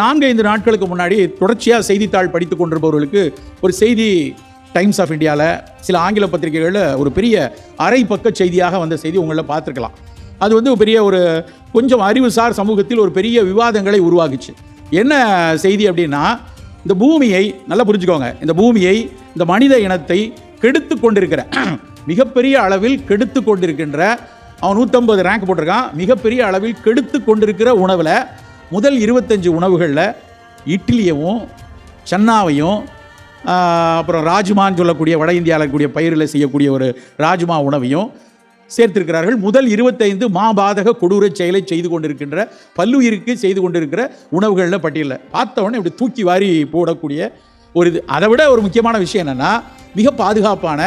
நான்கு ஐந்து நாட்களுக்கு முன்னாடி தொடர்ச்சியாக செய்தித்தாள் படித்து கொண்டிருப்பவர்களுக்கு ஒரு செய்தி டைம்ஸ் ஆஃப் இந்தியாவில் சில ஆங்கில பத்திரிகைகளில் ஒரு பெரிய அரை பக்க செய்தியாக வந்த செய்தி உங்களில் பார்த்துருக்கலாம். அது வந்து ஒரு பெரிய ஒரு கொஞ்சம் அறிவுசார் சமூகத்தில் ஒரு பெரிய விவாதங்களை உருவாக்குச்சு. என்ன செய்தி அப்படின்னா இந்த பூமியை நல்லா புரிஞ்சுக்கோங்க இந்த பூமியை இந்த மனித இனத்தை கெடுத்து கொண்டிருக்கிற மிகப்பெரிய அளவில் கெடுத்து கொண்டிருக்கின்ற அவன் நூற்றம்பது ரேங்க் போட்டிருக்கான் மிகப்பெரிய அளவில் கெடுத்து கொண்டிருக்கிற உணவில் முதல் இருபத்தஞ்சு உணவுகளில் இட்லியவும் சன்னாவையும் அப்புறம் ராஜ்மான்னு சொல்லக்கூடிய வட இந்தியாவில் இருக்கக்கூடிய பயிரில் செய்யக்கூடிய ஒரு ராஜ்மா உணவையும் சேர்த்திருக்கிறார்கள். முதல் இருபத்தைந்து மாபாதக கொடூர செயலை செய்து கொண்டிருக்கின்ற பல்லுயிருக்கு செய்து கொண்டிருக்கிற உணவுகளில் பட்டியலில். பார்த்த உடனே இப்படி தூக்கி வாரி போடக்கூடிய ஒரு இது. அதை விட ஒரு முக்கியமான விஷயம் என்னென்னா மிக பாதுகாப்பான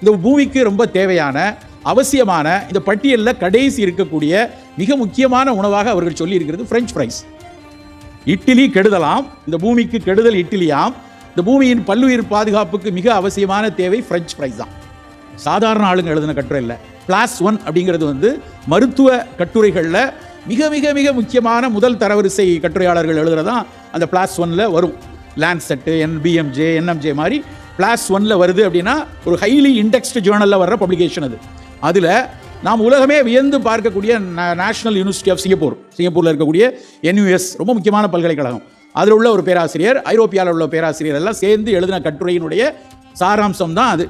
இந்த பூமிக்கு ரொம்ப தேவையான அவசியமான இந்த பட்டியலில் கடைசி இருக்கக்கூடிய மிக முக்கியமான உணவாக அவர்கள் சொல்லியிருக்கிறது ஃப்ரெஞ்ச் ஃப்ரைஸ் இட்லி கெடுதலாம். இந்த பூமிக்கு கெடுதல் இட்லியாம். இந்த பூமியின் பல்லுயிர் பாதுகாப்புக்கு மிக அவசியமான தேவை ஃப்ரெஞ்ச் ஃப்ரைஸ் தான். சாதாரண ஆளுங்க எழுதின கட்டுரை இல்லை. கிளாஸ் ஒன் அப்படிங்கிறது வந்து மருத்துவ கட்டுரைகளில் மிக மிக மிக முக்கியமான முதல் தரவரிசை கட்டுரையாளர்கள் எழுதுறதான் அந்த பிளாஸ் ஒன்ல வரும். லேண்ட்செட்டு என்பிஎம்ஜே என்எம்ஜே மாதிரி பிளாஸ் ஒன்ல வருது அப்படின்னா ஒரு ஹைலி இண்டெக்ஸ்டு ஜேர்னலில் வர்ற பப்ளிகேஷன் அது. அதில் நாம் உலகமே வியந்து பார்க்கக்கூடிய நேஷனல் யூனிவர்சிட்டி ஆஃப் சிங்கப்பூர் சிங்கப்பூரில் இருக்கக்கூடிய என்யூஎஸ் ரொம்ப முக்கியமான பல்கலைக்கழகம். அதில் உள்ள ஒரு பேராசிரியர் ஐரோப்பியாவில் உள்ள பேராசிரியர் எல்லாம் சேர்ந்து எழுதின கட்டுரையினுடைய சாராம்சம் தான் அது.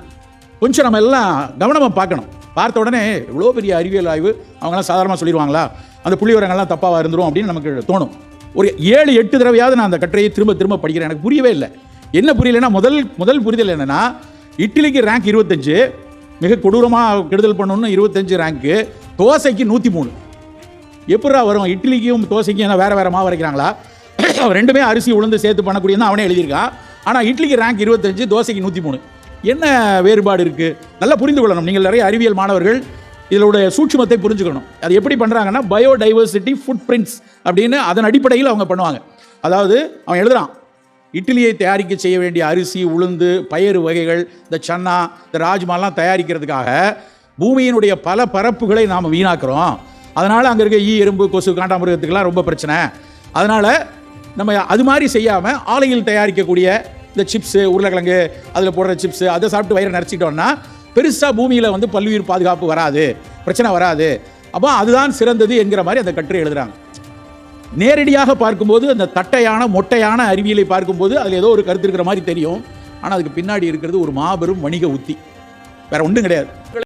கொஞ்சம் நம்ம எல்லாம் கவனமாக பார்க்கணும். பார்த்த உடனே இவ்வளோ பெரிய அறிவியல் ஆய்வு அவங்களாம் சாதாரணமாக சொல்லிடுவாங்களா? அந்த புள்ளிவரங்கள்லாம் தப்பாக இருந்துரும் அப்படின்னு நமக்கு தோணும். ஒரு ஏழு எட்டு தடவையாவது நான் அந்த கட்டுரையை திரும்ப திரும்ப படிக்கிறேன். எனக்கு புரியவே இல்லை. என்ன புரியலைன்னா முதல் முதல் புரிதல் என்னென்னா இட்லிக்கு ரேங்க் இருபத்தஞ்சு மிக கொடூரமாக கெடுதல் பண்ணணும்னு இருபத்தஞ்சு ரேங்க்கு தோசைக்கு நூற்றி மூணு எப்படா வரும்? இட்லிக்கும் தோசைக்கும் என்ன வேறு வேறு மாவு வரைக்கிறாங்களா ரெண்டுமே அரிசி உளுந்து சேர்த்து பண்ணக்கூடியதான் அவனே எழுதியிருக்கான். ஆனால் இட்லிக்கு ரேங்க் இருபத்தஞ்சு தோசைக்கு நூற்றி மூணு என்ன வேறுபாடு இருக்குது நல்லா புரிந்து கொள்ளணும். நீங்கள் நிறைய அறிவியல் மாணவர்கள் இதோடைய சூட்சுமத்தை புரிஞ்சுக்கணும். அது எப்படி பண்ணுறாங்கன்னா பயோடைவர்சிட்டி ஃபுட் பிரிண்ட்ஸ் அப்படின்னு அதன் அடிப்படையில் அவங்க பண்ணுவாங்க. அதாவது அவன் எழுதுகிறான் இட்லியை தயாரிக்க செய்ய வேண்டிய அரிசி உளுந்து பயறு வகைகள் இந்த சன்னா இந்த ராஜ்மாலாம் தயாரிக்கிறதுக்காக பூமியினுடைய பல பரப்புகளை நாம் வீணாக்குறோம். அதனால் அங்கே இருக்க ஈ எறும்பு கொசு காண்டாமிருகத்துக்கெல்லாம் ரொம்ப பிரச்சனை. அதனால் நம்ம அது மாதிரி செய்யாமல் ஆலையில் தயாரிக்கக்கூடிய இந்த சிப்ஸு உருளைக்கிழங்கு அதில் போடுற சிப்ஸு அதை சாப்பிட்டு வயிறை நிறச்சிட்டோம்னா பெருசாக பூமியில் வந்து பல்லுயிர் பாதுகாப்பு வராது. பிரச்சனை வராது. அப்போ அதுதான் சிறந்தது என்கிற மாதிரி அந்த கட்டுரை எழுதுகிறாங்க நேரடியாக பார்க்கும்போது அந்த தட்டையான மொட்டையான அறிவியலை பார்க்கும்போது அதில் ஏதோ ஒரு கருத்து இருக்கிற மாதிரி தெரியும். ஆனால் அதுக்கு பின்னாடி இருக்கிறது ஒரு மாபெரும் வணிக உத்தி. வேற ஒன்றும் கிடையாது.